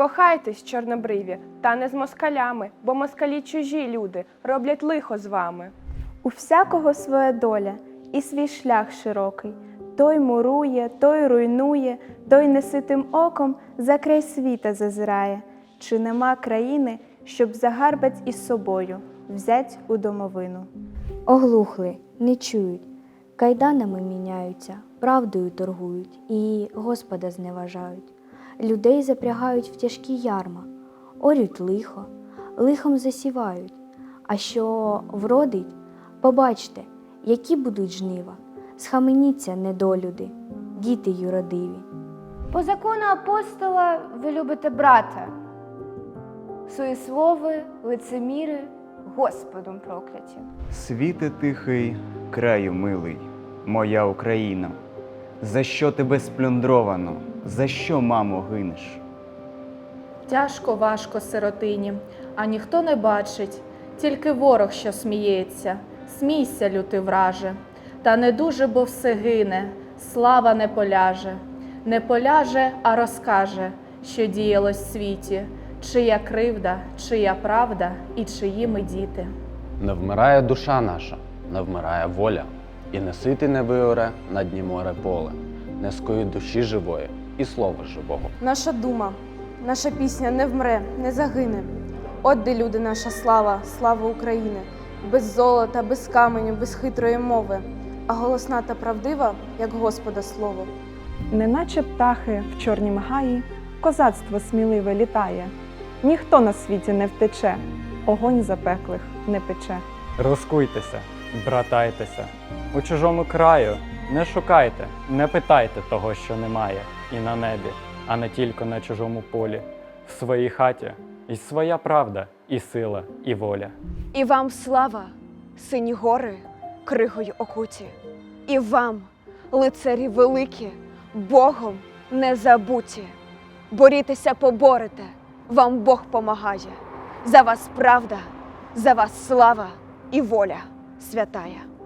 Кохайтесь, чорнобриві, та не з москалями, бо москалі чужі люди роблять лихо з вами. У всякого своя доля і свій шлях широкий. Той мурує, той руйнує, той неситим оком за край світа зазирає. Чи нема країни, щоб загарбать із собою взять у домовину? Оглухли, не чують, кайданами міняються, правдою торгують і Господа зневажають. Людей запрягають в тяжкі ярма, орють лихо, лихом засівають. А що вродить, побачте, які будуть жнива. Схаменіться, недолюди, діти юродиві. По закону апостола ви любите брата. Суєслови, лицеміри, Господом прокляті. Світе тихий, краю милий, моя Україна. За що тебе сплюндровано? За що, мамо, гинеш? Тяжко, важко сиротині, а ніхто не бачить, тільки ворог, що сміється, смійся, лютий враже. Та не дуже, бо все гине, слава не поляже, не поляже, а розкаже, що діялось в світі, чия кривда, чия правда і чиї ми діти. Не вмирає душа наша, не вмирає воля, і не сити не виоре на дні море поле, не скоїть душі живої і слова живого. Наша дума, наша пісня не вмре, не загине. От де люди, наша слава, слава України, без золота, без каменю, без хитрої мови, а голосна та правдива, як Господа слово. Неначе птахи в чорнім гаї, козацтво сміливе літає. Ніхто на світі не втече, огонь запеклих не пече. Розкуйтеся, братайтеся. У чужому краю не шукайте, не питайте того, що немає, і на небі, а не тільки на чужому полі. В своїй хаті і своя правда, і сила, і воля. І вам слава, сині гори, кригою окуті, і вам, лицарі великі, Богом не забуті. Борітеся, поборете, вам Бог помагає. За вас правда, за вас слава і воля святая.